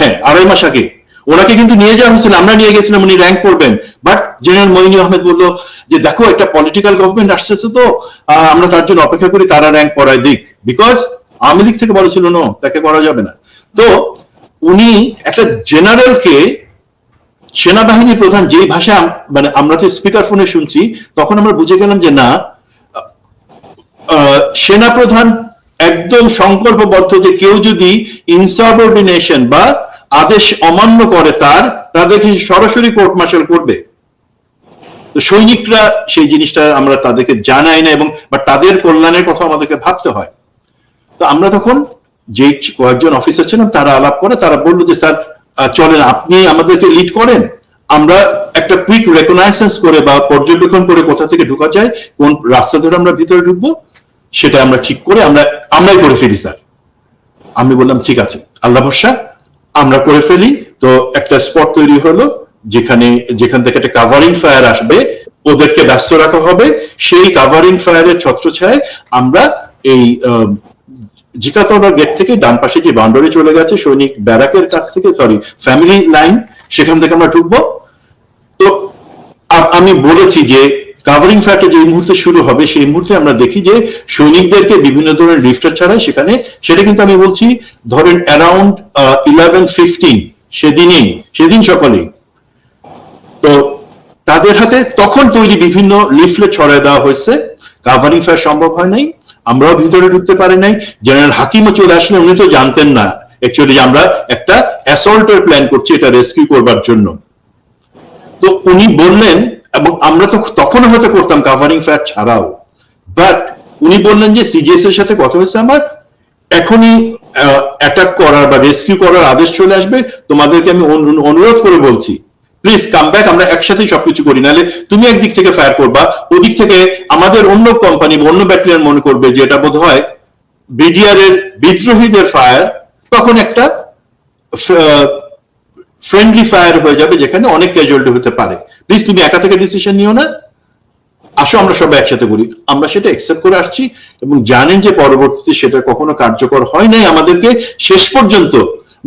হ্যাঁ আড়াই মাস আগে। ওনাকে কিন্তু নিয়ে যাওয়া হয়েছিল, আমরা নিয়ে গেছিলাম, উনি র্যাঙ্ক করবেন। বাট জেনারেল মইনি আহমেদ বলল যে, দেখো, একটা পলিটিক্যাল গভর্নমেন্ট আসতেছে তো আমরা তার জন্য অপেক্ষা করি, তারা র্যাঙ্ক করায় দিক। বিকজ আওয়ামী লীগ থেকে বলেছিল নো তাকে করা যাবে না। তো উনি একটা জেনারেলকে সেনাবাহিনী প্রধান যেই ভাষা মানে আমরা তো স্পিকার ফোনে শুনছি, তখন আমরা বুঝে গেলাম যে, না সেনা প্রধান একদম সংকল্পবদ্ধ যে, কেউ যদি ইনসাবঅর্ডিনেশন বা আদেশ অমান্য করে তার তাদেরকে সরাসরি কোর্ট মার্শাল করবে? তো সৈনিকরা সেই জিনিসটা আমরা তাদেরকে জানাই না এবং বা তাদের কল্যাণের কথা আমাদেরকে ভাবতে হয়। তো আমরা তখন যে কয়েকজন অফিসার ছিলাম, তারা আলাপ করে, তারা বলল যে, স্যার চলেন, আপনি আমাদেরকে লিড করেন। আমরা একটা কুইক রেকগনাইসেন্স করে বা পর্যবেক্ষণ করে কোথা থেকে ঢুকা যায়, কোন রাস্তা ধরে আমরা ভিতরে ঢুকবো, সেটা আমরা ঠিক করে আমরা, আমরাই করে ফেলি, স্যার। আমি বললাম, ঠিক আছে, আল্লাহ ভরসা আমরা করে ফেলি। তো একটা স্পট তৈরি হলো যেখানে যেখান থেকে একটা কাভারিং ফায়ার আসবে ওদেরকে ব্যস্ত রাখা হবে। সেই কাভারিং ফায়ারের ছত্রছায় আমরা এই আহ, জিকাতলার গেট থেকে ডান পাশে যে বাউন্ডারি চলে গেছে সৈনিক ব্যারাকের কাছ থেকে সরি ফ্যামিলি লাইন সেখান থেকে আমরা ঢুকবো। তো আমি বলেছি যে কাভারিং ফ্ল্যাটে যে মুহূর্তে শুরু হবে, সেই মুহূর্তে আমরা দেখি যে সৈনিকদেরকে বিভিন্ন ধরনের লিফটার ছাড়াই সেখানে, সেটা কিন্তু আমি বলছি, ধরেন অ্যারাউন্ড ইলেভেন ফিফটিন সেদিনই, সেদিন সকালেই। তো তাদের হাতে তখন তৈরি বিভিন্ন লিফলেট ছড়ায় দেওয়া হয়েছে। কাভারিং ফায়ার সম্ভব হয় নাই, আমরাও ভিতরে ঢুকতে পারি নাই। জেনারেল হাকিমও চলে আসলেন উনি তো জানতেন না অ্যাকচুয়ালি আমরা একটা অ্যাসল্টের প্ল্যান করছি এটা রেস্কিউ করবার জন্য। তো উনি বললেন এবং আমরা তো তখন হয়তো করতাম কাভারিং ফায়ার ছাড়াও। বাট উনি বললেন যে সিজিএস এর সাথে কথা হয়েছে আমার। এখনই অ্যাটাক করার বা রেস্কিউ করার আদেশ চলে আসবে। তোমাদেরকে আমি অনুরোধ করে বলছি প্লিজ কাম ব্যাক আমরা একসাথেই সবকিছু করি। নাহলে তুমি একদিক থেকে ফায়ার করবা, ওদিক থেকে আমাদের অন্য কোম্পানি বা অন্য ব্যাটালিয়ান মনে করবে যে এটা বোধ হয় বিডিআর এর বিদ্রোহীদের ফায়ার তখন একটা ফ্রেন্ডলি ফায়ার হয়ে যাবে যেখানে অনেক ক্যাজুয়ালিটি হতে পারে। প্লিজ তুমি একা থেকে ডিসিশন নিও না। আসো, আমরা সবাই একসাথে করি আমরা সেটা একসেপ্ট করে আসছি এবং জানেন যে পরবর্তীতে সেটা কখনো কার্যকর হয় নাই আমাদেরকে। শেষ পর্যন্ত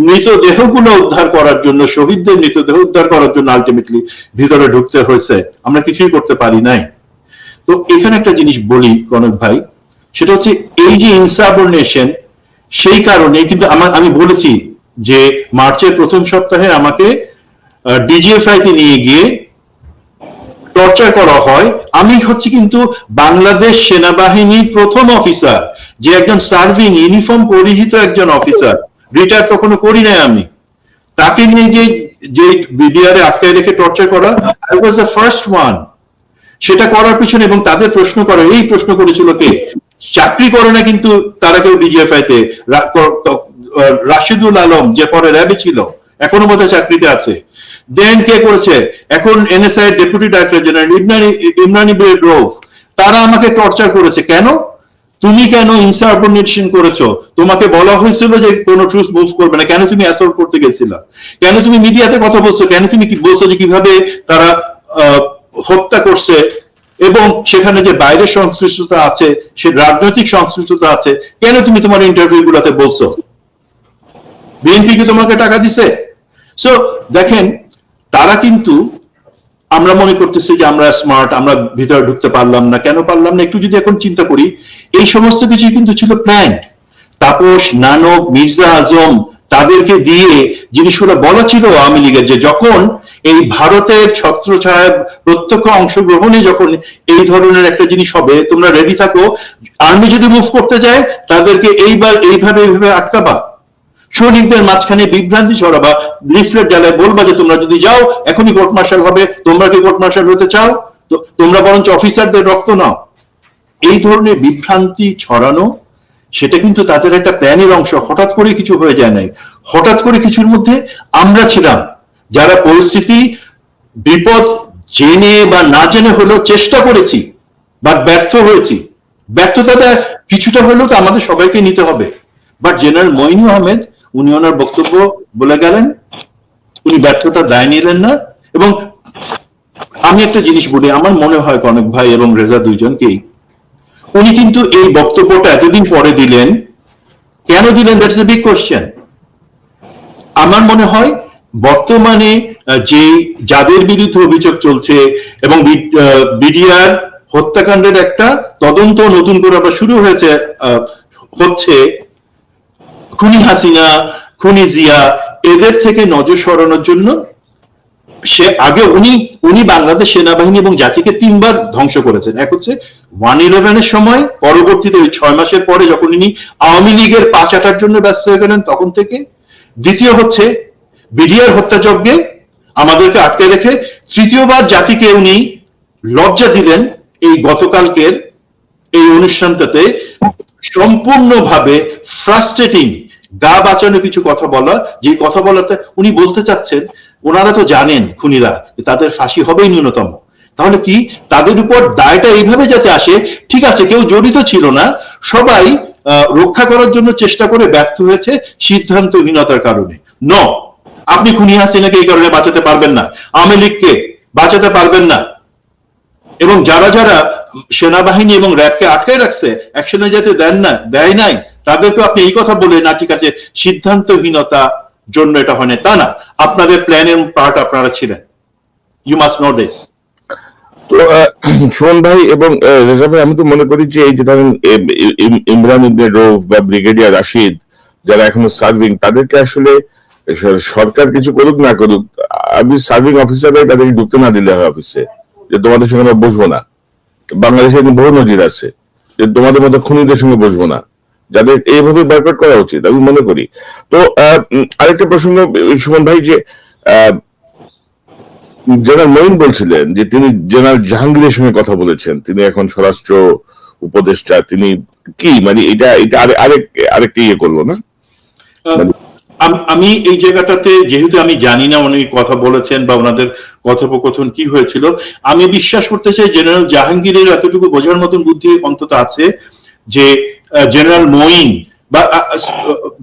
মৃতদেহগুলো উদ্ধার করার জন্য, শহীদদের মৃতদেহ উদ্ধার করার জন্য আলটিমেটলি ভিতরে ঢুকতে হয়েছে। আমরা কিছুই করতে পারি নাই। তো এখানে একটা জিনিস বলি, কনক ভাই, সেটা হচ্ছে এই যে ইনসাবর্নেশন সেই কারণে কিন্তু আমি বলেছি যে মার্চের প্রথম সপ্তাহে আমাকে ডিজিএফআই তে নিয়ে গিয়ে টর্চার করা হয়, আমি হচ্ছে কিন্তু বাংলাদেশ সেনাবাহিনীর প্রথম অফিসার, যে একজন সার্ভিং ইউনিফর্ম পরিহিত একজন অফিসার। রিটায়ার তখনও করি নাই আমি। তাকে নিয়ে যে যে বিডিআর আটকায় রেখে টর্চার করা I was the first one সেটা করার পিছনে এবং তাদের প্রশ্ন করে, এই প্রশ্ন করেছিল কে? চাকরি করে না কিন্তু তারা কেউ ডিজিএফআই তে রাশিদুল আলম, যে পরে র্যাবে ছিল, এখনও বোধহয় চাকরিতে আছে। দেন কে করেছে? এখন এনএসআই ডেপুটি ডাইরেক্টর জেনারেল ইমরানি ইমরানি রোভ তারা আমাকে টর্চার করেছে। কেন? তুমি কেন ইনসার্বনেশন করেছ? তোমাকে বলা হয়েছিল যে কোনো ট্রুথ মুভ করবে না। কেন তুমি অ্যাসল্ট করতে গেছিলা? কেন তুমি মিডিয়াতে কথা বলছো? কেন তুমি কি বলছো যে কীভাবে তারা হত্যা করছে? এবং সেখানে যে বাইরের সংশ্লিষ্টতা আছে, সে রাজনৈতিক সংশ্লিষ্টতা আছে, কেন তুমি তোমার ইন্টারভিউ গুলাতে বলছো? বিএনপি কি তোমাকে টাকা দিছে? সো দেখেন তারা কিন্তু আমরা মনে করতেছি যে আমরা স্মার্ট আমরা ভিতরে ঢুকতে পারলাম না। কেন পারলাম না? একটু যদি এখন চিন্তা করি, এই সমস্ত কিছু কিন্তু ছিল প্ল্যান তাপস, নানক, মির্জা আজম তাদেরকে দিয়ে জিনিসগুলো বলা ছিল আওয়ামী লীগের, যে যখন এই ভারতের ছত্রছায়া প্রত্যক্ষ অংশগ্রহণে যখন এই ধরনের একটা জিনিস হবে, তোমরা রেডি থাকো। আর্মি যদি মুভ করতে যায়, তাদেরকে এইবার এইভাবে এইভাবে আটকাবা। সৈনিকদের মাঝখানে বিভ্রান্তি ছড়াবা, লিফলেট জ্বালায় বলবা যে তোমরা যদি যাও, এখনই কোর্ট মার্শাল হবে, তোমরা কি কোর্ট মার্শাল হতে চাও? তোমরা বরঞ্চ অফিসারদের রক্ত নাও। এই ধরনের বিভ্রান্তি ছড়ানো, সেটা কিন্তু তাদের একটা প্ল্যানের অংশ। হঠাৎ করে কিছু হয়ে যায় নাই। হঠাৎ করে কিছুর মধ্যে আমরা ছিলাম। যারা পরিস্থিতি, বিপদ জেনে বা না জেনে হলেও চেষ্টা করেছি বা ব্যর্থ হয়েছি। ব্যর্থতাটা কিছুটা হলেও তো আমাদের সবাইকে নিতে হবে। বাট জেনারেল মইনু আহমেদ উনি ওনার বক্তব্য বলে গেলেন, উনি ব্যর্থতা দায় নিলেন না। এবং আমি একটা জিনিস বলি, আমার মনে হয় কনক ভাই এবং রেজা দুইজনকেই, উনি কিন্তু এই বক্তব্যটা এতদিন পরে দিলেন, কেন দিলেন? দ্যাটস এ বিগ কোয়েশ্চেন আমার মনে হয় বর্তমানে যে যাদের বিরুদ্ধে অভিযোগ চলছে এবং বিডিআর হত্যাকাণ্ডের একটা তদন্ত নতুন করে আবার শুরু হয়েছে হচ্ছে খুনি হাসিনা, খুনি জিয়া, এদের থেকে নজর সরানোর জন্য সে আগে উনি উনি বাংলাদেশ সেনাবাহিনী এবং জাতিকে তিনবার ধ্বংস করেছেন। এক হচ্ছে ওয়ান ইলেভেনের সময়, পরবর্তীতে ওই ছয় মাসের পরে যখন উনি আওয়ামী লীগের পা চাটার জন্য ব্যস্ত হয়ে গেলেন তখন থেকে। দ্বিতীয় হচ্ছে বিডিআর হত্যাযজ্ঞে আমাদেরকে আটকে রেখে তৃতীয়বার জাতিকে উনি লজ্জা দিলেন এই গতকালকের এই অনুষ্ঠানটাতে সম্পূর্ণভাবে ফ্রাস্ট্রেটিং গা বাঁচানো কিছু কথা বলা যে কথা বলাতে উনি বলতে চাচ্ছেন, ওনারা তো জানেন খুনিরা তাদের ফাঁসি হবেই ন্যূনতম। তাহলে কি তাদের উপর দায়টা এইভাবে যাতে আসে, ঠিক আছে, কেউ জড়িত ছিল না, সবাই রক্ষা করার জন্য চেষ্টা করে ব্যর্থ হয়েছে সিদ্ধান্তহীনতার কারণে। ন, আপনি খুনি হাসিনাকে এই কারণে বাঁচাতে পারবেন না? আওয়ামী লীগকে বাঁচাতে পারবেন না। এবং যারা যারা সেনাবাহিনী এবং র্যাবকে আটকায় রাখছে অ্যাকশনে যাতে দেন না, দেয় নাই তাদেরকে আপনি এই কথা বলে না, ঠিক আছে, সিদ্ধান্তহীনতা জন্য এটা হয় তা না, আপনাদের প্ল্যানের পার্ট আপনারা ছিলেন। ইউ মাস্ট নো দিস তো ভাই এবং আমি তো মনে করি যে এই যে ধরেন ইমরান ইবনে বা ব্রিগেডিয়ার রাশিদ, যারা এখনও সার্ভিং তাদেরকে আসলে সরকার কিছু করুক, না করুক, আমি সার্ভিং অফিসাররাই তাদেরকে ঢুকতে না দিলে হয় অফিসে যে তোমাদের সঙ্গে আমরা বসবো না। বাংলাদেশে বহু নজির আছে। যে তোমাদের মতো খুনিদের সঙ্গে বসবো না। যাদের এইভাবে বয়কট করা উচিত আমি মনে করি। তো আরেকটা প্রসঙ্গ সুমন ভাই যে জেনারেল মঈন বলছিলেন যে তিনি জেনারেল জাহাঙ্গীরের সঙ্গে কথা বলেছেন। তিনি এখন স্বরাষ্ট্র উপদেষ্টা তিনি কি মানে এটা এটা আরেক আরেকটা ইয়ে করল না? আমি এই জায়গাটাতে যেহেতু আমি জানি না উনি কথা বলেছেন বা ওনাদের কথোপকথন কি হয়েছিল আমি বিশ্বাস করতে চাই জেনারেল জাহাঙ্গীরের এতটুকু বোঝার মতন বুদ্ধি অন্তত আছে যে জেনারেল মঈন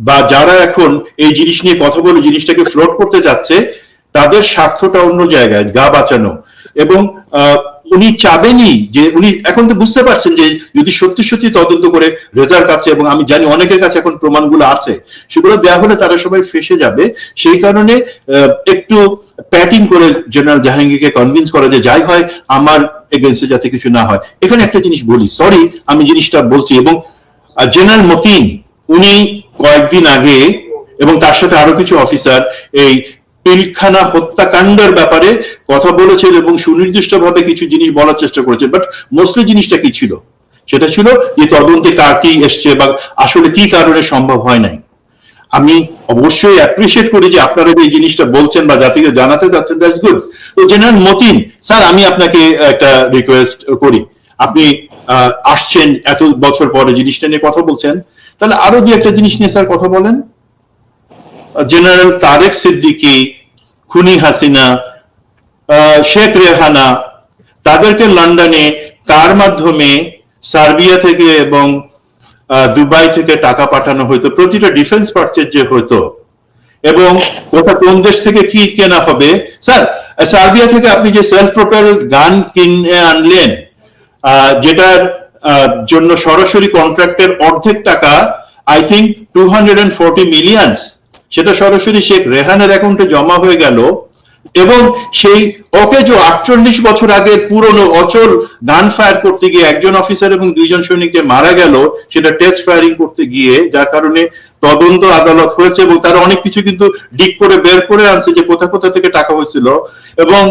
বা যারা এখন এই জিনিস নিয়ে কথা বলে জিনিসটাকে ফ্লোট করতে যাচ্ছে, তাদের স্বার্থটা অন্য জায়গায়, গা বাঁচানো। এবং উনি চাবেনই যে উনি এখন তো বুঝতে পারছেন যে যদি সত্যি সত্যি তদন্ত করে রেজার কাছে এবং আমি জানি অনেকের কাছে এখন প্রমাণগুলো আছে, সেগুলো দেওয়া হলে তারা সবাই ফেসে যাবে। সেই কারণে একটু প্যাটিং করে জেনারেল জাহাঙ্গীরকে কনভিন্স করে যে যাই হয়, আমার এগেনস্টে যাতে কিছু না হয়। এখানে একটা জিনিস বলি সরি আমি জিনিসটা বলছি এবং জেনারেল মতিন, উনি কয়েকদিন আগে এবং তার সাথে আরও কিছু অফিসার এই পিলখানা হত্যাকাণ্ডের ব্যাপারে কথা বলেছেন এবং সুনির্দিষ্টভাবে কিছু জিনিস বলার চেষ্টা করেছেন। বাট মোস্টলি জিনিসটা কি ছিল? সেটা ছিল যে তদন্তে কার কি এসছে বা আসলে কি কারণে সম্ভব হয় নাই। আমি অবশ্যই অ্যাপ্রিসিয়েট করি যে আপনারা যে জিনিসটা বলছেন বা জাতিকে জানাতে যাচ্ছেন দ্যাটস গুড তো জেনারেল মতিন, স্যার, আমি আপনাকে একটা রিকোয়েস্ট করি। আপনি আসছেন এত বছর পরে জিনিসটা নিয়ে কথা বলছেন। তাহলে আরও দু একটা জিনিস নিয়ে স্যার কথা বলেন। জেনারেল তারেক সিদ্দিকী খুনি হাসিনা শেখ রেহানা, তাদেরকে লন্ডনে কার মাধ্যমে সার্বিয়া থেকে এবং দুবাই থেকে টাকা পাঠানো হতো প্রতিটা ডিফেন্স পারচেজ যে হতো এবং ওটা কোন দেশ থেকে কি কেনা হবে? স্যার, সার্বিয়া থেকে আপনি যে সেলফ প্রোপেল গান কিনে আনলেন যেটার জন্য সরাসরি কন্ট্রাক্টের অর্ধেক টাকা I think two hundred and forty millions সেটা সরাসরি শেখ রেহানের অ্যাকাউন্টে জমা হয়ে গেল। এবং সেই যে আটচল্লিশ বছর আগে পুরনো অচল গান ফায়ার করতে গিয়ে একজন অফিসার এবং দুইজন সৈনিক যে মারা গেল, সেটা টেস্ট ফায়ারিং করতে গিয়ে, যার কারণে তদন্ত আদালত হয়েছে এবং তারা অনেক কিছু কিন্তু ডিক করে বের করে আনছে যে কোথা কোথা থেকে টাকা হয়েছিল। এবং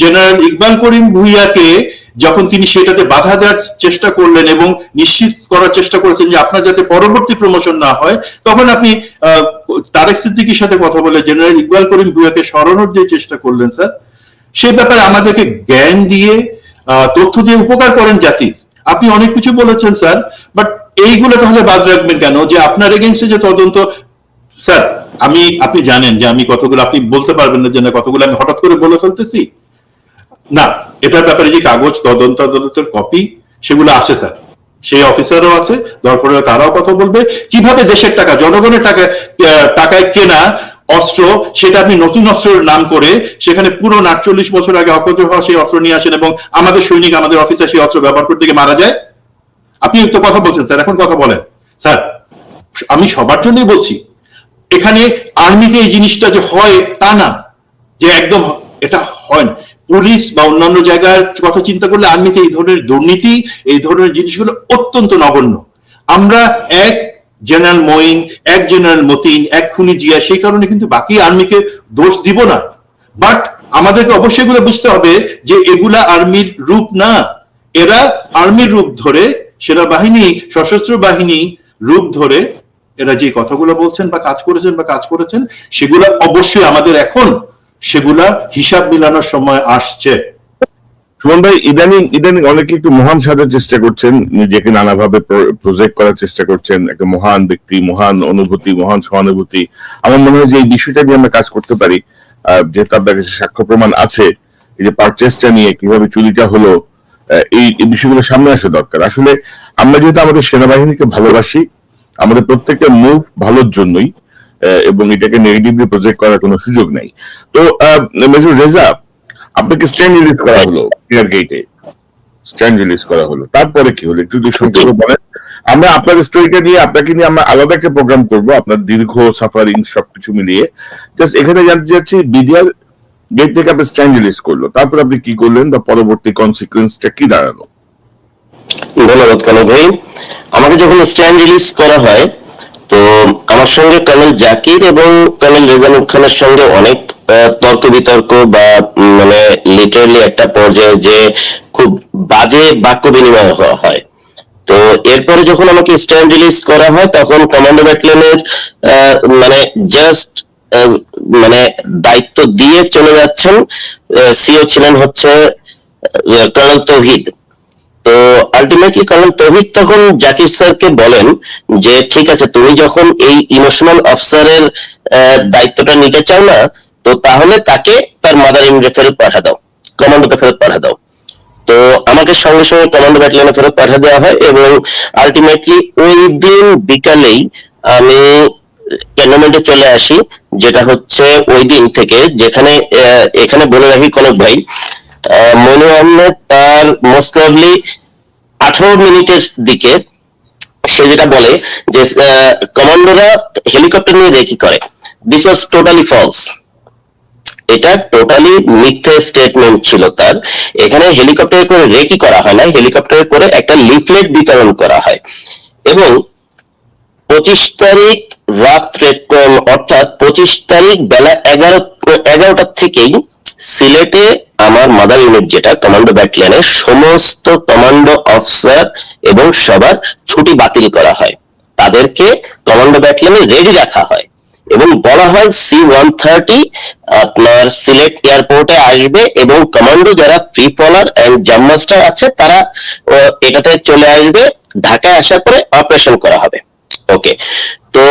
জেনারেল ইকবাল করিম ভুইয়াকে যখন তিনি সেটাতে বাধা দেওয়ার চেষ্টা করলেন এবং নিশ্চিত করার চেষ্টা করেছেন যে আপনার যাতে পরবর্তী প্রমোশন না হয়, তখন আপনি তারেক সিদ্দিকির সাথে কথা বলে জেনারেল ইকবাল করিম ভুইয়াকে সরানোর যে চেষ্টা করলেন স্যার, সে ব্যাপারে আমাদেরকে জ্ঞান দিয়ে তথ্য দিয়ে উপকার করেন জাতির আপনি অনেক কিছু বলেছেন স্যার বাট এইগুলো তাহলে বাদ রাখবেন কেন? যে আপনার এগেনস্টে যে তদন্ত, স্যার, আমি, আপনি জানেন যে আমি কতগুলো, আপনি বলতে পারবেন না যে কতগুলো, আমি হঠাৎ করে বলে ফেলতেছি। না, এটার ব্যাপারে যে কাগজ তদন্ত আদালতের কপি সেগুলো আছে, স্যার। সেই অফিসারও আছে দরকার হলে তারাও কথা বলবে। কীভাবে দেশের টাকা, জনগণের টাকা টাকায় কেনা অস্ত্র, সেটা আপনি নতুন অস্ত্রের নাম করে, সেখানে পুরো আটচল্লিশ বছর আগে অপজ হওয়া সেই অস্ত্র নিয়ে আসেন এবং আমাদের সৈনিক, আমাদের অফিসার সেই অস্ত্র ব্যবহার করতে গিয়ে মারা যায়? আপনি তো কথা বলছেন, স্যার, এখন কথা বলেন। স্যার, আমি সবার জন্যই বলছি, এখানে আর্মিতে এই জিনিসটা যে হয় তা না, যে একদম, এটা হয় না। পুলিশ বা অন্যান্য জায়গার কথা চিন্তা করলে আর্মিতে এই ধরনের দুর্নীতি, এই ধরনের জিনিসগুলো অত্যন্ত নগণ্য। আমরা এক জেনারেল মঈন, এক জেনারেল মতিন, এক খুনি জিয়া, সেই কারণে কিন্তু বাকি আর্মিকে দোষ দিব না। বাট আমাদেরকে অবশ্যই এগুলো বুঝতে হবে যে এগুলা আর্মির রূপ না। এরা আর্মির রূপ ধরে, সেনাবাহিনী, সশস্ত্র বাহিনী রূপ ধরে এরা যে কথাগুলো বলছেন বা কাজ করেছেন বা কাজ করেছেন, সেগুলো অবশ্যই আমাদের এখন সেগুলা হিসাব মিলানোর সময় আসছে। সুমন ভাই, ইদানিং ইদানিং অনেকে একটু মহান সাজার চেষ্টা করছেন, নিজেকে নানাভাবে প্রজেক্ট করার চেষ্টা করছেন, একটা মহান ব্যক্তি, মহান অনুভূতি, মহান সহানুভূতি। আমার মনে হয় যে এই বিষয়টা নিয়ে আমরা কাজ করতে পারি। যেহেতু আপনার কাছে সাক্ষ্য প্রমাণ আছে, এই যে পারচেসটা নিয়ে কীভাবে চুরিটা হলো এই বিষয়গুলো সামনে আসা দরকার। আসলে আমরা যেহেতু আমাদের সেনাবাহিনীকে ভালোবাসি, আমাদের প্রত্যেকটা মুভ ভালোর জন্যই এবং এটাকে নেগেটিভলি প্রজেক্ট করার কোনো সুযোগ নাই। তো মেজর রেজা আপনাকে স্ট্যান্ড রিলিজ করা হলো এয়ার গেটে স্ট্যান্ড রিলিজ করা হলো। তারপরে কি হলো? একটু সংক্ষেপে বলেন। আমরা আপনার স্টোরিটা নিয়ে, আপনাকে নিয়ে আমরা আলাদা একটা প্রোগ্রাম করব, আপনার দীর্ঘ সাফারিং সবকিছু মিলিয়ে। জাস্ট এখানে জানতে চাচ্ছি বিডিআর গেট থেকে আপনি স্ট্যান্ড রিলিজ করল। তারপর আপনি কি করলেন বা পরবর্তী কনসিকুয়েন্সটা কি দাঁড়াল? ধন্যবাদ কনক ভাই। আমাকে যখন স্ট্যান্ড রিলিজ করা হয় তো আমার সঙ্গে কর্নেল জাকির এবং কর্নেল রেজানুর খানের সঙ্গে অনেক তর্ক বিতর্ক বা মানে লিটারালি একটা পর্যায়ে যে খুব বাজে বাক্য বিনিময় হয়। তো এরপরে যখন আমাকে স্ট্যান্ড রিলিজ করা হয়, তখন কমান্ডো ব্যাটালিয়নের মানে জাস্ট মানে দায়িত্ব দিয়ে চলে যাচ্ছেন সিও ছিলেন হচ্ছে কর্নেল তৌহিদ। তো আলটিমেটলি কর্নেল তৌহিদ তখন জাকির স্যারকে বলেন যে, ঠিক আছে, তুমি যখন এই ইমোশনাল অফিসারের দায়িত্বটা নিতে চাও না, তো তাহলে তাকে তার মাদার ইন্ডিয়া ফেরত পাঠা দাও কমান্ডোতে ফেরত পাঠা দাও। তো আমাকে সঙ্গে সঙ্গে কমান্ডো ব্যাটালিয়নে ফেরত পাঠা দেওয়া হয় এবং আলটিমেটলি ওই দিন বিকালেই আমি ক্যান্টনমেন্টে চলে আসি, যেটা হচ্ছে ওই দিন থেকে যেখানে এখানে বলে রাখি কনক ভাই মনু আহমেদ তার মোস্ট প্রবলি আঠারো মিনিটের দিকে সে যেটা বলে যে কমান্ডোরা হেলিকপ্টার নিয়ে রেকি করে। দিস ওয়াজ টোটালি ফলস এটা টোটালি মিথ্যে স্টেটমেন্ট ছিল তার। এখানে হেলিকপ্টারে করে রেকি করা হয় না হেলিকপ্টারে করে একটা লিফলেট বিতরণ করা হয়। এবং পঁচিশ তারিখ রাত্রে, অর্থাৎ পঁচিশ তারিখ বেলা এগারো, এগারোটার থেকেই সিলেটে আমার মাদার ইউনিট যেটা কমান্ডো ব্যাটালিয়নের সমস্ত কমান্ডো অফিসার এবং সবার ছুটি বাতিল করা হয়। তাদেরকে কমান্ডো ব্যাটালিয়নে রেডি রাখা হয় এবং বলা হয় সি ওয়ান থার্টি আপনার সিলেট এয়ারপোর্টে আসবে এবং কমান্ডো যারা ফ্রি ফলার এন্ড জাম মাস্টার আছে, তারা এটাতে চলে আসবে, ঢাকায় আসার পরে অপারেশন করা হবে। ওকে তো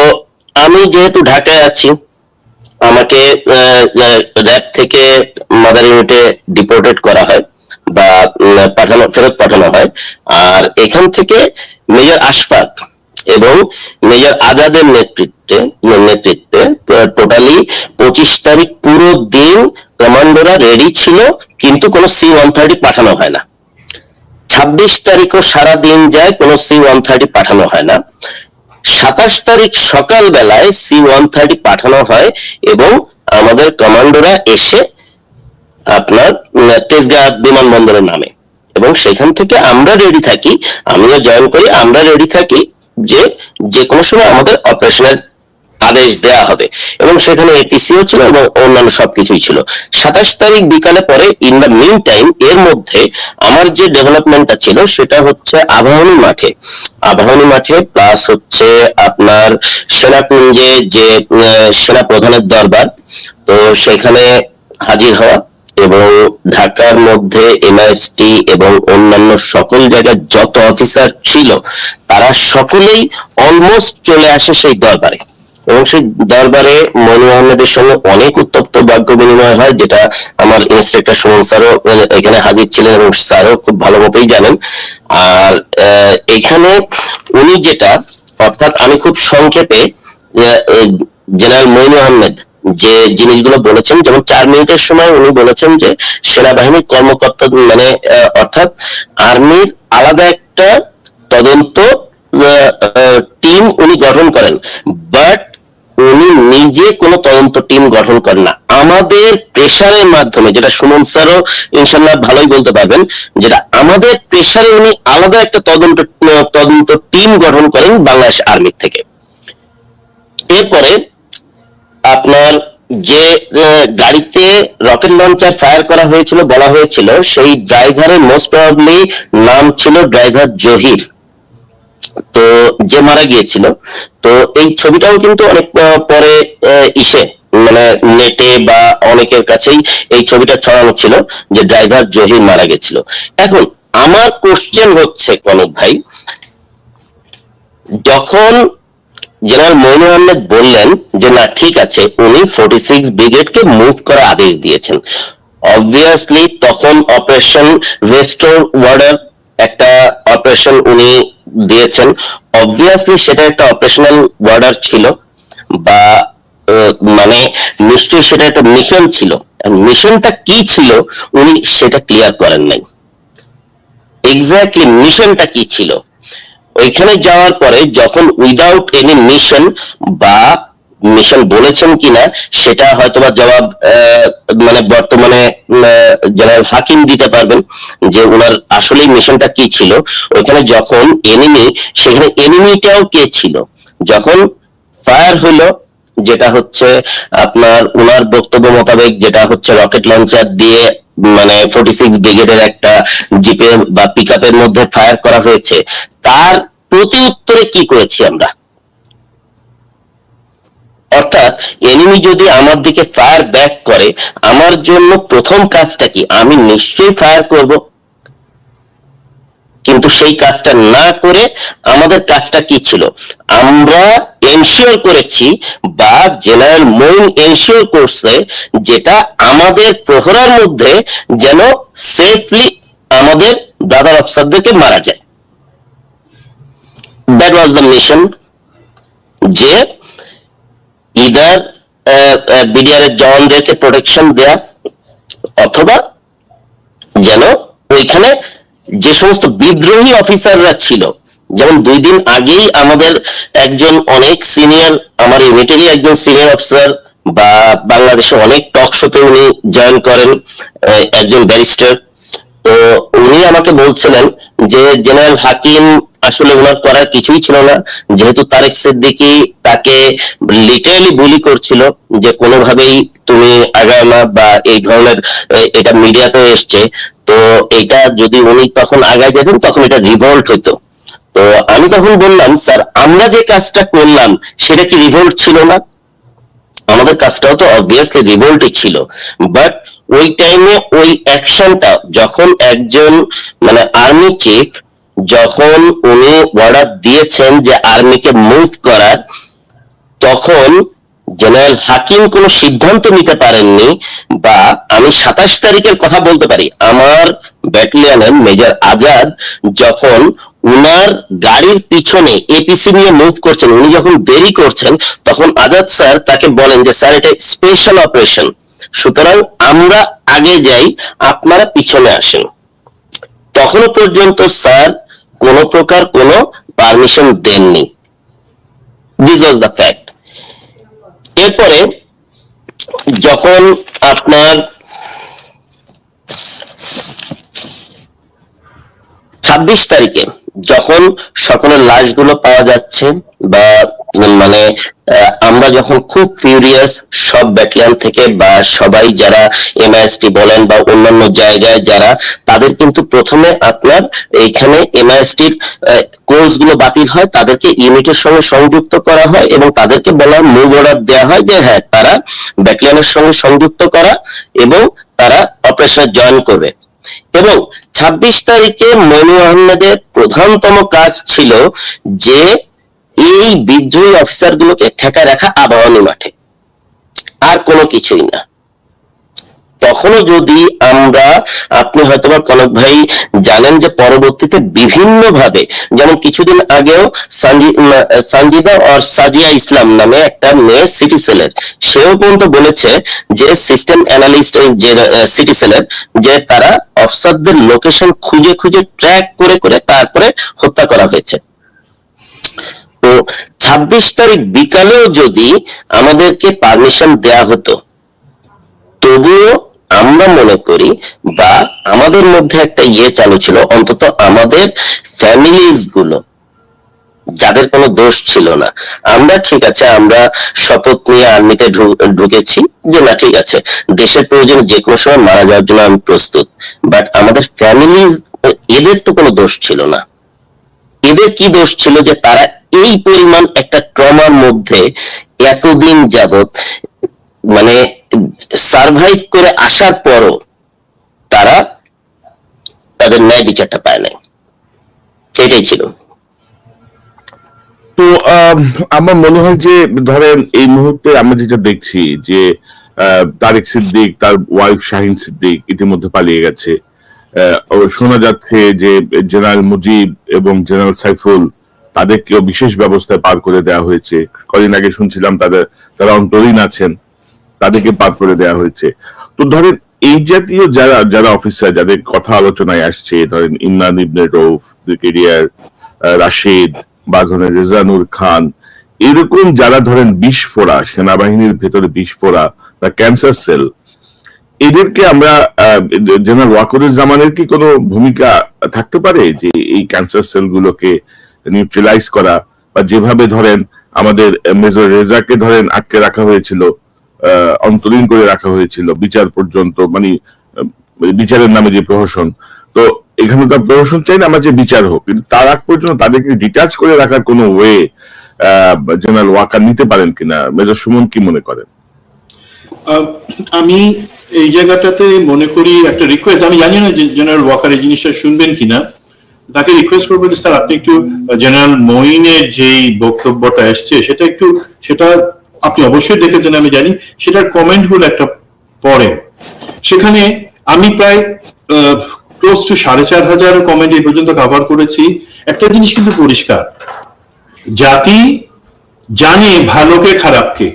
আমি যেহেতু ঢাকায় আছি আমাকে র্যাব থেকে মাদার ইউনিটে ডিপোর্টেড করা হয় বা পাঠানো, ফেরত পাঠানো হয়। আর এখান থেকে মেজর আশফাক এবং মেজর আজাদের নেতৃত্বে নেতৃত্বে টোটালি পঁচিশ তারিখ পুরো দিন কমান্ডোরা রেডি ছিল, কিন্তু কোনো সি ওয়ান থার্টি পাঠানো হয় না। ছাব্বিশ তারিখও সারা দিন যায়, কোনো সি ওয়ান থার্টি পাঠানো হয় না। সাতাশ তারিখ সকাল বেলায় সি ওয়ান থার্টি পাঠানো হয় এবং আমাদের কমান্ডোরা এসে আপনার তেজগাঁ বিমানবন্দরের নামে। এবং সেখান থেকে আমরা রেডি থাকি, আমিও জয়েন করি, আমরা রেডি থাকি যে যে কোনো সময় আমাদের অপারেশনের আদেশ দেয়া হবে। এবং সেখানে এটিসিও ছিল এবং অন্যান্য সবকিছুই ছিল। সাতাশ তারিখ বিকালে পরে ইন দ্য মিন টাইম এর মধ্যে আমার যে ডেভেলপমেন্টটা ছিল, সেটা হচ্ছে আবাহনী মাঠে। আবাহনী মাঠে প্লাস হচ্ছে আপনার সেনাকুঞ্জে যে সেনা প্রধানের দরবার। তো সেখানে হাজির হওয়া এবং ঢাকার মধ্যে এনআইএসটি এবং অন্যান্য সকল জায়গায় যত অফিসার ছিল, তারা সকলেই অলমোস্ট চলে আসে সেই দরবারে। এবং সেই দরবারে মনু আহমেদের সঙ্গে অনেক উত্তপ্ত বাক্য বিনিময় হয়, যেটা আমার ইন্সট্রাক্টর সুমন স্যারও এখানে হাজির ছিলেন এবং স্যারও খুব ভালো মতোই জানেন। আর এখানে উনি যেটা, অর্থাৎ আমি খুব সংক্ষেপে জেনারেল মইনু আহমেদ যে জিনিসগুলো বলেছেন, যেমন চার মিনিটের সময় উনি বলেছেন যে সেনাবাহিনীর কর্মকর্তা মানে অর্থাৎ আর্মির আলাদা একটা তদন্ত টিম উনি গঠন করেন। বাট উনি নিজে কোনো তদন্ত টিম গঠন করেন না। আমাদের প্রেশারের মাধ্যমে, যেটা সুমন স্যারও ইনশাল্লাহ ভালোই বলতে পারবেন, যেটা আমাদের প্রেশারে উনি আলাদা একটা তদন্ত তদন্ত টিম গঠন করেন বাংলাদেশ আর্মি থেকে। এরপরে আপনার যে গাড়িতে রকেট লঞ্চার ফায়ার করা হয়েছিল, বলা হয়েছিল, সেই ড্রাইভারের মোস্ট প্রবাবলি নাম ছিল ড্রাইভার জহির। তো যে মারা গিয়েছিল, তো এই ছবিটাও কিন্তু অনেক পরে ইসে মানে নেটে বা অনেকের কাছেই এই ছবিটা ছড়ানো ছিল যে ড্রাইভার জহির মারা গেছিল। এখন আমার কোশ্চেন হচ্ছে, কনক ভাই, যখন জেনারেল মইনুল আহমেদ বললেন যে না, ঠিক আছে, উনি ফোর্টি সিক্স ব্রিগেডকে মুভ করার আদেশ দিয়েছেন। অবভিয়াসলি তখন অপারেশন রেস্টোর ওয়ার্ডার একটা অপারেশন উনি দিয়েছেন। অবভিয়াসলি সেটা একটা অপারেশনাল ওয়ার্ডার ছিল বা মানে নিশ্চয়ই সেটা একটা মিশন ছিল। মিশনটা কি ছিল উনি সেটা ক্লিয়ার করেন নাই। এক্স্যাক্টলি মিশনটা কি ছিল? ওইখানে যাওয়ার পরে যখন উইদাউট এনি মিশন বা মিশন বলেছেন কিনা, সেটা হয়তোবা জবাব মানে বর্তমানে জেনারেল হাকিম দিতে পারবেন যে ওনার আসলে মিশনটা কি ছিল। ওইখানে যখন এনিমি সেখানে এনিমিটাও কে ছিল? যখন ফায়ার হলো যেটা হচ্ছে আপনার ওনার বক্তব্য মোতাবেক যেটা হচ্ছে রকেট লঞ্চার দিয়ে মানে ফোর্টি সিক্স ব্রিগেডের একটা জিপের বা পিক মধ্যে ফায়ার করা হয়েছে, তার প্রতি উত্তরে কি করেছি আমরা? অর্থাৎ এনিমি যদি আমার দিকে ফায়ার ব্যাক করে, আমার জন্য প্রথম কাজটা কি? আমি নিশ্চয়ই ফায়ার করব। কিন্তু সেই কাজটা না করে আমাদের কাজটা কি ছিল? আমরা এনশিওর করেছি বা জেনারেল মইন এনশিওর করছে যেটা আমাদের প্রহরার মধ্যে যেন সেফলি আমাদের ব্রাদার অফিসারদেরকে মারা যায়। দ্যাট ওয়াজ দ্য মিশন যে ইদার বিডিআর এর জওয়ানদেরকে প্রোটেকশন দেয়া, অথবা যেন ওইখানে যে সমস্ত বিদ্রোহী অফিসাররা ছিল, যেমন দুই দিন আগেই আমাদের একজন অনেক সিনিয়র আমার ইউনিটেরই একজন সিনিয়র অফিসার বা বাংলাদেশে অনেক টক শোতে উনি জয়েন করেন একজন ব্যারিস্টার তো উনি আমাকে বলছিলেন যে, জেনারেল হাকিম আসলে ওনার করার কিছুই ছিল না। যেহেতু তারেক সিদ্দিকি তাকে লিটারালি বুলি করছিল যে কোনোভাবেই তুমি আগায় না বা এই ধরনের এটা মিডিয়াতে এসছে। তো এটা যদি উনি তখন আগায় যেতেন, তখন এটা রিভল্ট হতো তো আমি তখন বললাম, স্যার, আমরা যে কাজটা করলাম, সেটা কি রিভল্ট ছিল না? আমাদের কাজটাও তো অবভিয়াসলি রিভোল্টই ছিল। বাট ওই টাইমে ওই অ্যাকশনটা যখন একজন মানে আর্মি চিফ যখন উনি অর্ডার দিয়েছেন যে আর্মিকে মুভ করার তখন জেনারেল হাকিম কোনো সিদ্ধান্ত নিতে পারেননি বা আমি সাতাশ তারিখের কথা বলতে পারি। আমার ব্যাটালিয়নের মেজর আজাদ যখন উনার গাড়ির পিছনে এপিসি নিয়ে মুভ করছেন, উনি যখন দেরি করছেন, তখন আজাদ স্যার তাকে বলেন যে, স্যার, এটা স্পেশাল অপারেশন সুতরাং আমরা আগে যাই, আপনারা পিছনে আসেন। তখনও পর্যন্ত স্যার কোন প্রকার কোনো পারমিশন দেননি। দিস ওয়াজ দ্য ফ্যাক্ট এরপরে যখন আপনার ছাব্বিশ তারিখে যখন সকলের লাশগুলো পাওয়া যাচ্ছে বা মানে আমরা যখন খুব ফিউরিয়াস সব ব্যাটালিয়ন থেকে বা সবাই যারা এমআইএসটি বলেন বা অন্যান্য জায়গায় যারা, তাদের কিন্তু প্রথমে আপনার এইখানে এমআইএসটির কোর্সগুলো বাতিল হয়, তাদেরকে ইউনিটের সঙ্গে সংযুক্ত করা হয় এবং তাদেরকে বলা হয় মুভ অর্ডার দেওয়া হয় যে হ্যাঁ তারা ব্যাটালিয়নের সঙ্গে সংযুক্ত করা এবং তারা অপারেশনে জয়েন করবে। এবং ছাব্বিশ তারিখে মনু আহমেদের প্রধানতম কাজ ছিল যে এই বিদ্রোহী অফিসার গুলোকে ঠেকায় রাখা আবাহনী মাঠে। আর কোনো কিছুই না। তখনও যদি আমরা, আপনি হয়তোবা কনক ভাই জানেন যে পরবর্তীতে বিভিন্ন ভাবে যেমন কিছুদিন আগেও সঞ্জিদা আর সাজিয়া ইসলাম নামে একটা মেয়ে সিটি সেলের, সেও পর্যন্ত বলেছে যে সিস্টেম অ্যানালিস্ট যে সিটি সেলের, যে তারা অফসারদের লোকেশন খুঁজে খুঁজে ট্র্যাক করে করে তারপরে হত্যা করা হয়েছে। তো ছাব্বিশ তারিখ বিকালেও যদি আমাদেরকে পারমিশন দেয়া হতো, তবুও আমরা মনে করি বা আমাদের মধ্যে একটা ইয়ে চালু ছিল, অন্তত আমাদের ফ্যামিলিজগুলো, যাদের কোনো দোষ ছিল না। আমরা ঠিক আছে, আমরা শপথ নিয়ে আর্মিতে ঢুকেছি যে না, ঠিক আছে, দেশের প্রয়োজনে যে কোনো সময় মারা যাওয়ার জন্য আমি প্রস্তুত। বাট আমাদের ফ্যামিলিজ এদের তো কোনো দোষ ছিল না। এদের কি দোষ ছিল যে তারা এই পরিমাণ একটা ট্রমার মধ্যে এতদিন যাবত মানে সার্ভাইভ করে আসার পরও তারা তাদের ন্যায় বিচারটা পায় নাই। সেটাই ছিল। তো আমার মনে হয় যে, ধরেন, এই মুহূর্তে আমরা যেটা দেখছি যে তারেক সিদ্দিক, তার ওয়াইফ শাহিন সিদ্দিক ইতিমধ্যে পালিয়ে গেছে। শোনা যাচ্ছে যে জেনারেল মুজিব এবং জেনারেল সাইফুল তাদেরকেও বিশেষ ব্যবস্থায় পার করে দেওয়া হয়েছে। কদিন আগে শুনছিলাম তাদের, তারা অন্তরীণ আছেন। তাদেরকে পার করে দেওয়া হয়েছে। তো ধরেন এই জাতীয় যারা যারা অফিসার যাদের কথা আলোচনায় আসছে, ধরেন ইমরান ইবনে রৌফ, ব্রিগেডিয়ার রাশেদ বা ধরেন রেজানুর খান, এরকম যারা ধরেন বিস্ফোরা সেনাবাহিনীর ভেতরে বিস্ফোরা বা ক্যান্সার সেল, এদেরকে আমরা জেনারেল ওয়াকুরুজ্জামানের কি কোনো ভূমিকা থাকতে পারে? যে এই ক্যান্সার সেল গুলোকে নিউট্রালাইজ করা, বা যেভাবে ধরেন আমাদের মেজর রেজাকে ধরেন আটকে রাখা হয়েছিল অন্তরীণ করে রাখা হয়েছিল বিচার পর্যন্ত মানে বিচারের নামে যে প্রহসন। তো এখানে প্রহসন চাই না, আমার যে বিচার হোক। কিন্তু তার আগ পর্যন্ত তাদেরকে ডিটাচ করে রাখার কোনো ওয়ে জেনারেল ওয়াকার নিতে পারেন কিনা? মেজর সুমন কি মনে করেন? আমি এই জায়গাটাতে মনে করি একটা রিকোয়েস্ট আমি জানি না জেনারেল ওয়াকার এই জিনিসটা শুনবেন কিনা। তাকে রিকোয়েস্ট করব যে, স্যার, আপনি একটু জেনারেল মইনের যেই বক্তব্যটা এসছে, সেটা একটু, সেটা আপনি অবশ্যই দেখেছেন, আমি জানি। সেটার কমেন্টগুলো একটা পড়েন সেখানে আমি প্রায় ক্লোজ টু সাড়ে চার হাজার কমেন্ট এই পর্যন্ত কভার করেছি। একটা জিনিস কিন্তু পরিষ্কার। জাতি জানে ভালোকে খারাপকে।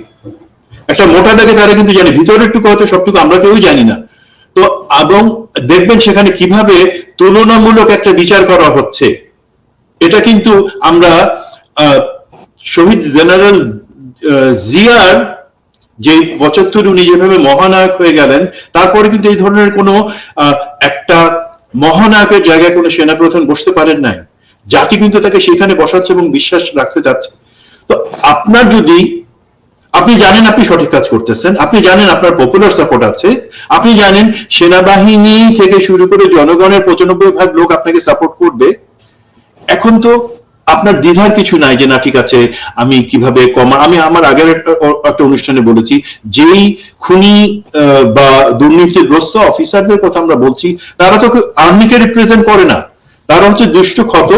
একটা মোটা দাগে তারা কিন্তু জানে, ভিতরে একটু হয়তো সবটুকু আমরা কেউই জানি না। তো, এবং দেখবেন সেখানে কীভাবে তুলনামূলক একটা বিচার করা হচ্ছে। এটা কিন্তু আমরা শহীদ জেনারেল জিয়ার যে পঁচাত্তর উনি যেভাবে মহানায়ক হয়ে গেলেন, তারপরে কিন্তু এই ধরনের কোনো একটা মহানায়কের জায়গায় কোনো সেনাপ্রধান বসতে পারেন নাই। জাতি কিন্তু তাকে সেখানে বসাচ্ছে এবং বিশ্বাস রাখতে যাচ্ছে। তো আপনার যদি, আপনি জানেন আপনি সঠিক কাজ করতেছেন, আপনি জানেন আপনার পপুলার সাপোর্ট আছে, আপনি জানেন সেনাবাহিনী থেকে শুরু করে জনগণের পঁচানব্বই ভাগ লোক আপনাকে সাপোর্ট করবে, এখন তো আপনার দ্বিধার কিছু নাই যে, না, ঠিক আছে, আমি কীভাবে কমা আমি আমার আগের একটা অনুষ্ঠানে বলেছি, যেই খুনি বা দুর্নীতিগ্রস্ত অফিসারদের কথা আমরা বলছি, তারা তো আর্মিকে রিপ্রেজেন্ট করে না। তারা হচ্ছে দুষ্ট ক্ষত,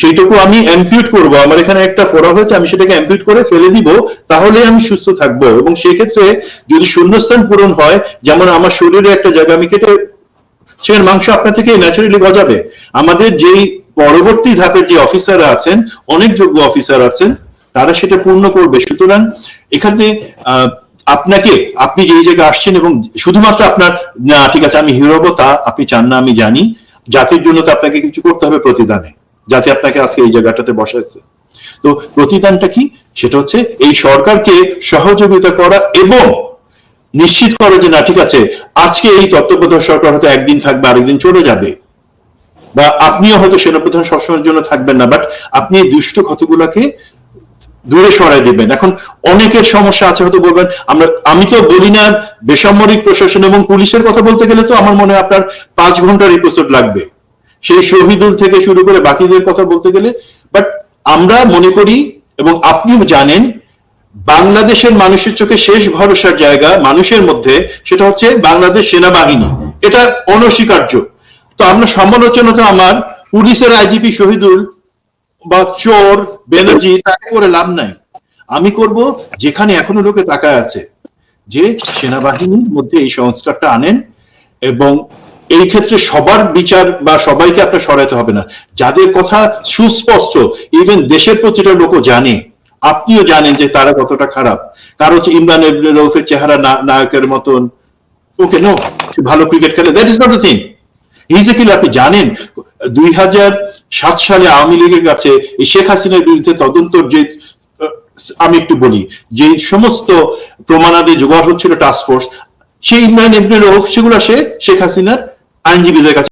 সেইটুকু আমি অ্যাম্পিউট করব। আমার এখানে একটা ফোড়া হয়েছে, আমি সেটাকে অ্যাম্পিউট করে ফেলে দিব, তাহলে আমি সুস্থ থাকব। এবং সেক্ষেত্রে যদি শূন্যস্থান পূরণ হয়, যেমন আমার শরীরে একটা জায়গা, আমি কেটে, সেখানে মাংস আপনার থেকে ন্যাচারালি গজাবে। আমাদের যেই পরবর্তী ধাপের যে অফিসাররা আছেন, অনেক যোগ্য অফিসার আছেন, তারা সেটা পূর্ণ করবে। সুতরাং এখানে আপনাকে, আপনি যেই জায়গায় আসছেন এবং শুধুমাত্র আপনার ঠিক আছে, আমি হিরো তা আপনি চান না, আমি জানি। জাতির জন্য তো আপনাকে কিছু করতে হবে প্রতিদানে, যাতে আপনাকে আজকে এই জায়গাটাতে বসাইছে। তো প্রতিদানটা কি? সেটা হচ্ছে এই সরকারকে সহযোগিতা করা এবং নিশ্চিত করে যে, না, ঠিক আছে, আজকে এই তত্ত্বাবধায়ক সরকার হয়তো একদিন থাকবে, আরেকদিন চলে যাবে। বা আপনিও হয়তো সেনাপ্রধান সবসময়ের জন্য থাকবেন না বাট আপনি এই দুষ্ট ক্ষতগুলোকে দূরে সরাই দিবেন। এখন অনেকের সমস্যা আছে, হয়তো বলবেন, আমরা, আমি তো বলি না বেসামরিক প্রশাসন এবং পুলিশের কথা বলতে গেলে তো আমার মনে হয় আপনার পাঁচ ঘণ্টার এপিসোড লাগবে। সেই শহীদুল থেকে শুরু করে বাকিদের কথা বলতে গেলে বাট আমরা মনে করি এবং আপনিও জানেন, বাংলাদেশের মানুষের চোখে শেষ ভরসার জায়গা মানুষের মধ্যে, সেটা হচ্ছে বাংলাদেশ সেনাবাহিনী। এটা অনস্বীকার্য। তো আমরা সমালোচনা তো আমার, পুলিশের আইজিপি শহীদুল বা চোর ব্যানার্জি তাকে করে লাভ নাই। আমি করব যেখানে এখনও লোকে তাকায় আছে, যে সেনাবাহিনীর মধ্যে এই সংস্কারটা আনেন এবং এই ক্ষেত্রে সবার বিচার বা সবাইকে আপনার সরাইতে হবে না। যাদের কথা সুস্পষ্ট ইভেন দেশের প্রতিটা লোকও জানে। আপনিও জানেন যে তারা কতটা খারাপ। কারও হচ্ছে ইমরান চেহারা নায়কের মতন। ওকে নো ভালো ক্রিকেট খেলে that is not the thing is a killer আপনি জানেন, দুই সাত সালে আওয়ামী লীগের কাছে এই শেখ হাসিনার বিরুদ্ধে তদন্ত যে আমি একটু বলি, যে সমস্ত প্রমাণাদি জোগাড় হচ্ছিল টাস্ক ফোর্স সেই ইমরান ইবনে সেগুলো সে শেখ হাসিনার আইনজীবীদের কাছে